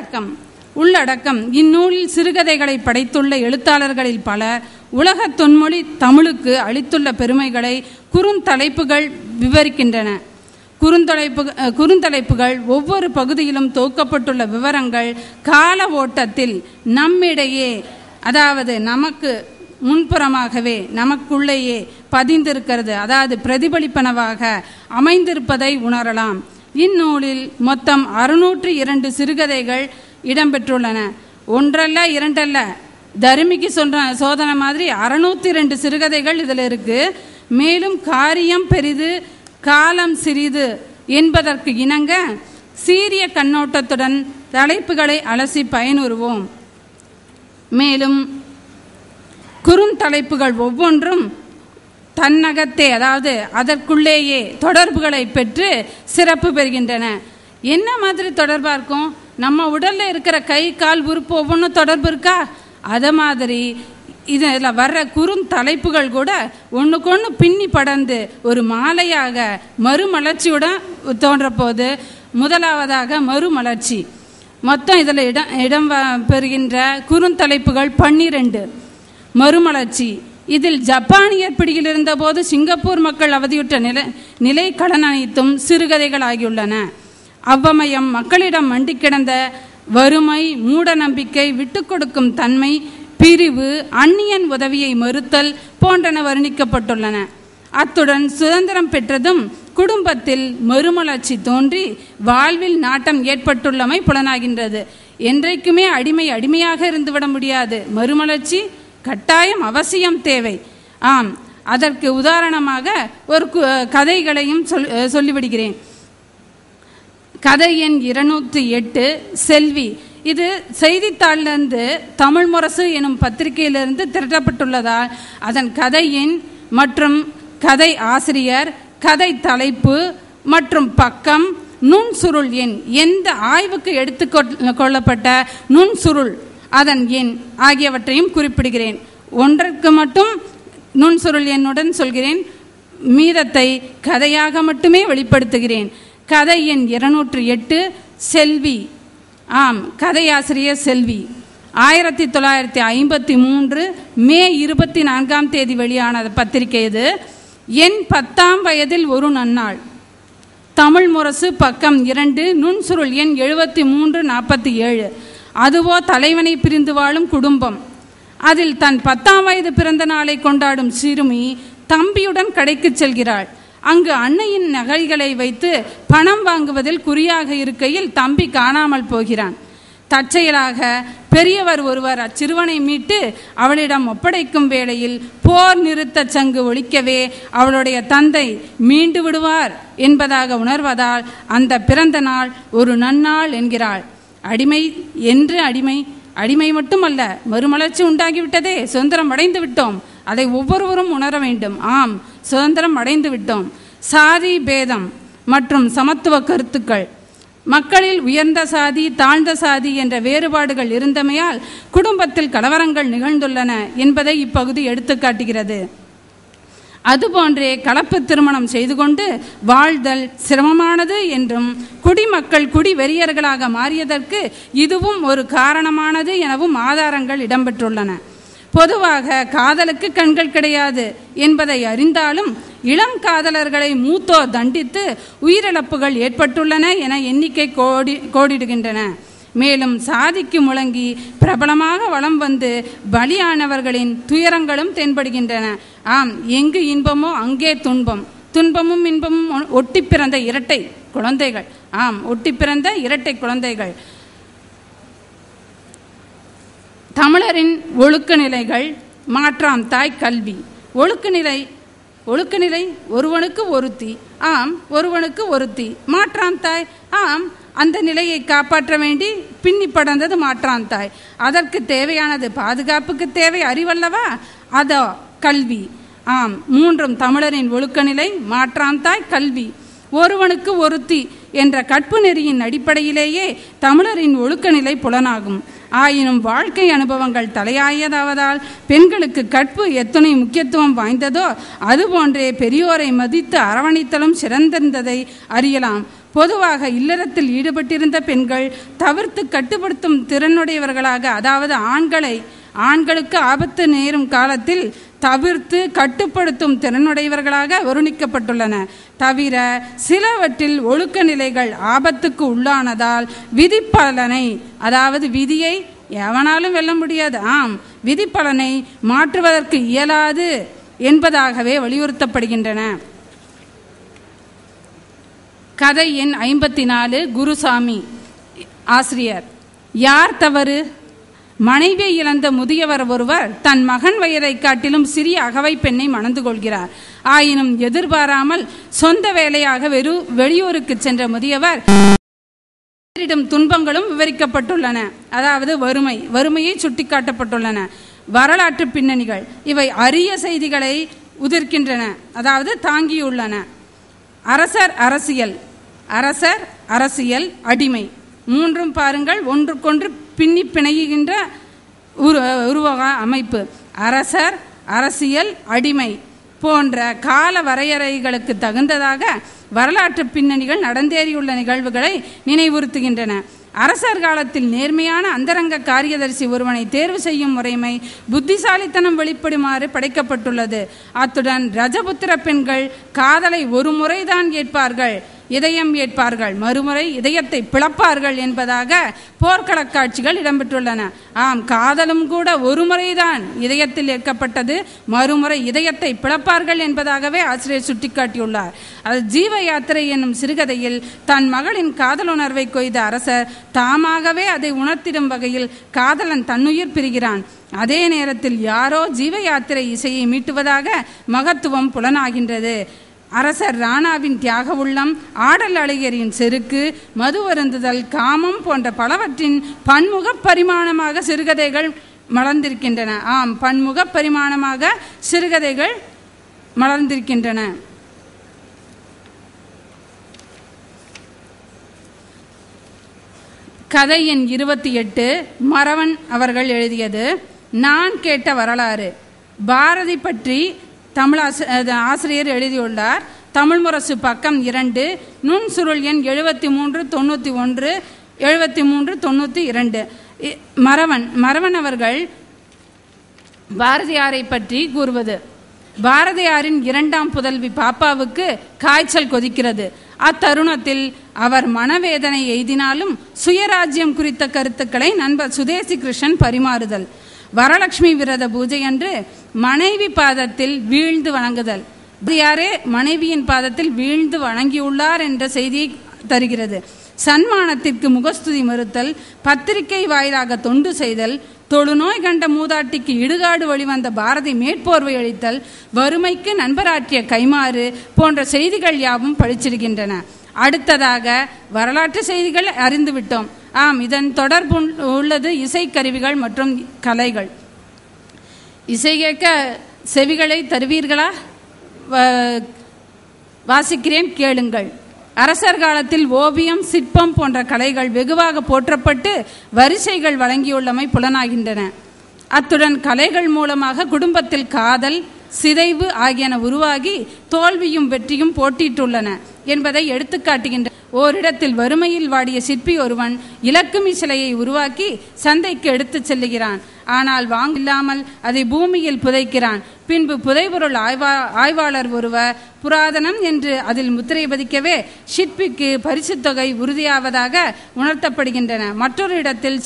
உள்ளடக்கம் உள்ளடக்கம். இந்நூலில் சிறுகதைகளை படைத்துள்ள எழுத்தாளர்களில் பலர் உலக தொன்மொழி தமிழுக்கு அளித்துள்ள பெருமைகளை குறுந்தலைப்புகள் விவரிக்கின்றன. குறுந்தலைப்பு குறுந்தலைப்புகள் ஒவ்வொரு பகுதியிலும் தொகுக்கப்பட்டுள்ள விவரங்கள் கால ஓட்டத்தில் நம்மிடையே அதாவது நமக்கு முன்புறமாகவே நமக்குள்ளேயே பதிந்திருக்கிறது. அதாவது பிரதிபலிப்பனவாக அமைந்திருப்பதை உணரலாம். இந்நூலில் மொத்தம் அறுநூற்று இரண்டு சிறுகதைகள் இடம்பெற்றுள்ளன. ஒன்றல்ல இரண்டல்ல. தருமிக்கு சொல்ற சோதனை மாதிரி அறுநூத்தி ரெண்டு சிறுகதைகள் இதில் இருக்கு. மேலும் காரியம் பெரிது காலம் சிறிது என்பதற்கு இணங்க சீரிய கண்ணோட்டத்துடன் தலைப்புகளை அலசி பயனுறுவோம். மேலும் குறுந்தலைப்புகள் ஒவ்வொன்றும் தன்னகத்தே அதாவது அதற்குள்ளேயே தொடர்புகளை பெற்று சிறப்பு பெறுகின்றன. என்ன மாதிரி தொடர்பாக இருக்கும்? நம்ம உடலில் இருக்கிற கை கால் உறுப்பு ஒவ்வொன்றும் தொடர்பு இருக்கா? அதை மாதிரி இதில் வர்ற குறுந்தலைப்புகள் கூட ஒன்றுக்கொன்று பின்னி படர்ந்து ஒரு மாலையாக மறுமலர்ச்சியுடன் தோன்ற போது முதலாவதாக மறுமலர்ச்சி. மொத்தம் இதில் இடம் இடம் வ- பெறுகின்ற குறுந்தலைப்புகள் பன்னிரெண்டு. மறுமலர்ச்சி. இதில் ஜப்பானியர் பிடியில் இருந்தபோது சிங்கப்பூர் மக்கள் அவதியுற்ற நிலை நிலை கடன் அனைத்தும் சிறுகதைகள் ஆகியுள்ளன அவ்வமயம் மக்களிடம் மண்டி கிடந்த வறுமை மூட நம்பிக்கை விட்டு கொடுக்கும் தன்மை பிரிவு அந்நியன் உதவியை மறுத்தல் போன்றன வர்ணிக்கப்பட்டுள்ளன. அத்துடன் சுதந்திரம் பெற்றதும் குடும்பத்தில் மறுமலர்ச்சி தோன்றி வாழ்வில் நாட்டம் ஏற்பட்டுள்ளமை புலனாகின்றது. என்றைக்குமே அடிமை அடிமையாக இருந்துவிட முடியாது. மறுமலர்ச்சி கட்டாயம் அவசியம் தேவை. ஆம் அதற்கு உதாரணமாக ஒரு கதைகளையும் சொல் சொல்லிவிடுகிறேன். கதை எண் இருநூற்றி எட்டு செல்வி. இது செய்தித்தாளிலிருந்து தமிழ் முரசு எனும் பத்திரிகையிலிருந்து திரட்டப்பட்டுள்ளதால் அதன் கதையின் மற்றும் கதை ஆசிரியர் கதை தலைப்பு மற்றும் பக்கம் நுண் சுருள் எண் எந்த ஆய்வுக்கு எடுத்து கொள்ளப்பட்ட நுண் சுருள் அதன் எண் ஆகியவற்றையும் குறிப்பிடுகிறேன். ஒன்றிற்கு மட்டும் நுண் சுருள் எண்ணுடன் சொல்கிறேன். மீதத்தை கதையாக மட்டுமே வெளிப்படுத்துகிறேன். கதை எண் இருநூற்று எட்டு செல்வி. ஆம் கதையாசிரியர் செல்வி. ஆயிரத்தி தொள்ளாயிரத்தி ஐம்பத்தி மூன்று மே இருபத்தி நான்காம் தேதி வெளியான பத்திரிகை இது. என் பத்தாம் வயதில் ஒரு நன்னாள். தமிழ் முரசு பக்கம் இரண்டு நுண்சுருள் எண் எழுபத்தி மூன்று நாற்பத்தி ஏழு. அதுவோ தலைவனை பிரிந்து வாழும் குடும்பம். அதில் தன் பத்தாம் வயது பிறந்த நாளை கொண்டாடும் சிறுமி தம்பியுடன் கடைக்குச் செல்கிறாள். அங்கு அன்னையின் நகைகளை வைத்து பணம் வாங்குவதில் குறியாக இருக்கையில் தம்பி காணாமல் போகிறான். தற்செயலாக பெரியவர் ஒருவர் அச்சிறுவனை மீட்டு அவளிடம் ஒப்படைக்கும் வேளையில் போர் நிறுத்தச் சங்கு ஒழிக்கவே அவளுடைய தந்தை மீண்டு விடுவார் என்பதாக உணர்வதால் அந்த பிறந்த நாள் ஒரு நன்னாள் என்கிறாள். அடிமை என்று அடிமை அடிமை மட்டுமல்ல மறுமலர்ச்சி உண்டாகிவிட்டதே சுதந்திரம் அடைந்து விட்டோம் அதை ஒவ்வொருவரும் உணர வேண்டும். ஆம் சுதந்திரம் அடைந்து விட்டோம் சாதி பேதம் மற்றும் சமத்துவ கருத்துக்கள். மக்களில் உயர்ந்த சாதி தாழ்ந்த சாதி என்ற வேறுபாடுகள் இருந்தமையால் குடும்பத்தில் கலவரங்கள் நிகழ்ந்துள்ளன என்பதை இப்பகுதி எடுத்துக்காட்டுகிறது. அதுபோன்றே கலப்பு திருமணம் செய்து கொண்டு வாழ்தல் சிரமமானது என்றும் குடிமக்கள் குடி வெறியர்களாக மாறியதற்கு இதுவும் ஒரு காரணமானது எனவும் ஆதாரங்கள் இடம்பெற்றுள்ளன. பொதுவாக காதலுக்கு கண்கள் கிடையாது என்பதை அறிந்தாலும் இளம் காதலர்களை மூத்தோர் தண்டித்து உயிரிழப்புகள் ஏற்பட்டுள்ளன என எண்ணிக்கை கோடி கோடிடுகின்றன. மேலும் சாதிக்கு முழங்கி பிரபலமாக வளம் வந்து பலியானவர்களின் துயரங்களும் தென்படுகின்றன. ஆம் எங்கு இன்பமோ அங்கே துன்பம். துன்பமும் இன்பமும் ஒட்டி பிறந்த இரட்டை குழந்தைகள். ஆம் ஒட்டி பிறந்த இரட்டை குழந்தைகள். தமிழரின் ஒழுக்க நிலைகள் மாற்றாம் தாய் கல்வி. ஒழுக்க நிலை ஒழுக்க நிலை ஒருவனுக்கு ஒருத்தி. ஆம் ஒருவனுக்கு ஒருத்தி. மாற்றாம் தாய் ஆம் அந்த நிலையை காப்பாற்ற வேண்டி பின்னி படர்ந்தது மாற்றான் தாய். அதற்கு தேவையானது பாதுகாப்புக்கு தேவை அறிவல்லவா? அதோ கல்வி. ஆம் மூன்றும் தமிழரின் ஒழுக்க நிலை மாற்றான் தாய் கல்வி. ஒருவனுக்கு ஒருத்தி என்ற கற்பு நெறியின் அடிப்படையிலேயே தமிழரின் ஒழுக்க நிலை புலனாகும். ஆயினும் வாழ்க்கை அனுபவங்கள் தலையாயதாவதால் பெண்களுக்கு கற்பு எத்தனை முக்கியத்துவம் வாய்ந்ததோ அதுபோன்றே பெரியோரை மதித்து அரவணைத்தலும் சிறந்திருந்ததை அறியலாம். பொதுவாக இல்லறத்தில் ஈடுபட்டிருந்த பெண்கள் தவிர்த்து கட்டுப்படுத்தும் திறனுடையவர்களாக அதாவது ஆண்களை ஆண்களுக்கு ஆபத்து நேரும் காலத்தில் தவிர்த்து கட்டுப்படுத்தும் திறனுடையவர்களாக வருணிக்கப்பட்டுள்ளன தவிர சிலவற்றில் ஒழுக்க நிலைகள் ஆபத்துக்கு உள்ளானதால் விதிப்பலனை அதாவது விதியை எவனாலும் வெல்ல முடியாது. ஆம் விதிப்பலனை மாற்றுவதற்கு இயலாது என்பதாகவே வலியுறுத்தப்படுகின்றன. கதை எண் ஐம்பத்தி நாலு குருசாமி ஆசிரியர். யார் தவறு? மனைவி இழந்த முதியவர் ஒருவர் தன் மகன் வயதை காட்டிலும் சிறிய அகவை பெண்ணை மணந்து கொள்கிறார். ஆயினும் எதிர்பாராமல் சொந்த வேலையாக வெறு வெளியூருக்கு சென்ற முதியவர் நேரிடும் துன்பங்களும் விவரிக்கப்பட்டுள்ளன. அதாவது வறுமை வறுமையை சுட்டிக்காட்டப்பட்டுள்ளன. வரலாற்று பின்னணிகள் இவை அரிய செய்திகளை உதிர்க்கின்றன அதாவது தாங்கியுள்ளன. அரசர் அரசியல் அரசர் அரசியல் அடிமை. மூன்றும் பாருங்கள் ஒன்றுக்கொன்று பின்னி பிணைகின்ற உரு உருவக அமைப்பு. அரசர் அரசியல் அடிமை போன்ற கால வரையறைகளுக்கு தகுந்ததாக வரலாற்று பின்னணிகள் நடந்தேறியுள்ள நிகழ்வுகளை நினைவுறுத்துகின்றன. அரசர் காலத்தில் நேர்மையான அந்தரங்க காரியதரிசி ஒருவனை தேர்வு செய்யும் முறைமை புத்திசாலித்தனம் வெளிப்படுமாறு படைக்கப்பட்டுள்ளது. அத்துடன் ரஜபுத்திர பெண்கள் காதலை ஒரு முறைதான் கேட்பார்கள் இதயம் ஏற்பார்கள். மறுமுறை இதயத்தை பிளப்பார்கள் என்பதாக போர்க்களக் காட்சிகள் இடம்பெற்றுள்ளன. ஆம் காதலும் கூட ஒரு முறைதான் இதயத்தில் ஏற்கப்பட்டது. மறுமுறை இதயத்தை பிளப்பார்கள் என்பதாகவே ஆசிரியர் சுட்டிக்காட்டியுள்ளார். அது ஜீவ யாத்திரை என்னும் சிறுகதையில் தன் மகளின் காதலுணர்வை கொய்த அரசர் தாமாகவே அதை உணர்த்திடும் வகையில் காதலன் தன்னுயிர் பிரிகிறான். அதே நேரத்தில் யாரோ ஜீவ யாத்திரை இசையை மீட்டுவதாக மகத்துவம் புலனாகின்றது. அரசர் ராணாவின் தியாக உள்ளம் ஆடல் அழகியரின் செருக்கு மது அருந்துதல் காமம் போன்ற பலவற்றின் பன்முக பரிமாணமாக சிறுகதைகள் மலர்ந்திருக்கின்றன. ஆம் பன்முக பரிமாணமாக சிறுகதைகள் மலர்ந்திருக்கின்றன. கதை எண் இருபத்தி எட்டு மறவன் அவர்கள் எழுதியது. நான் கேட்ட வரலாறு. பாரதி பற்றி தமிழ் ஆசி- ஆசிரியர் எழுதியுள்ளார். தமிழ் முரசு பக்கம் இரண்டு நுண் சுருள் எண் எழுபத்தி மூன்று தொண்ணூற்றி ஒன்று எழுபத்தி மூன்று தொண்ணூற்றி இரண்டு இ- மறவன் மறவன் அவர்கள் பாரதியாரை பற்றி கூறுவது பாரதியாரின் இரண்டாம் புதல்வி பாப்பாவுக்கு காய்ச்சல் கொதிக்கிறது. அத்தருணத்தில் அவர் மனவேதனை எய்தினாலும் சுயராஜ்யம் குறித்த கருத்துக்களை நண்பர் சுதேசி கிருஷ்ணன் பரிமாறுதல். வரலட்சுமி விரத பூஜை அன்று மனைவி பாதத்தில் வீழ்ந்து வணங்குதல். யாரே மனைவியின் பாதத்தில் வீழ்ந்து வணங்கியுள்ளார் என்ற செய்தியை தருகிறது. சன்மானத்திற்கு முகஸ்துதி மறுத்தல் பத்திரிகை வாயிலாக தொண்டு செய்தல் தொழுநோய் கண்ட மூதாட்டிக்கு இடுகாடு வழிவந்த பாரதி மேற்போர்வை அளித்தல் வறுமைக்கு நண்பராற்றிய கைமாறு போன்ற செய்திகள் யாவும் படிச்சிருக்கின்றன. அடுத்ததாக வரலாற்று செய்திகள் அறிந்துவிட்டோம் ஆம் இதன் தொடர்பு உள்ளது இசைக்கருவிகள் மற்றும் கலைகள். இசை கேட்க செவிகளை தருவீர்களா? வாசிக்கிறேன் கேளுங்கள். அரசர் காலத்தில் ஓவியம் சிற்பம் போன்ற கலைகள் வெகுவாக போற்றப்பட்டு வரிசைகள் வழங்கியுள்ளமை புலனாகின்றன. அத்துடன் கலைகள் மூலமாக குடும்பத்தில் காதல் சிதைவு ஆகியன உருவாகி தோல்வியும் வெற்றியும் போட்டியிட்டுள்ளன என்பதை எடுத்துக்காட்டுகின்ற ஓரிடத்தில் வறுமையில் வாடிய சிற்பி ஒருவன் இலக்குமி சிலையை உருவாக்கி சந்தைக்கு எடுத்துச் செல்லுகிறான். ஆனால் வாங்கில்லாமல் அதை பூமியில் புதைக்கிறான். பின்பு புதைபொருள் ஆய்வா ஆய்வாளர் ஒருவர் புராதனம் என்று அதில் முத்திரை பதிக்கவே சிற்பிக்கு பரிசுத் தொகை உறுதியாவதாக உணர்த்தப்படுகின்றன. மற்றொரு இடத்தில்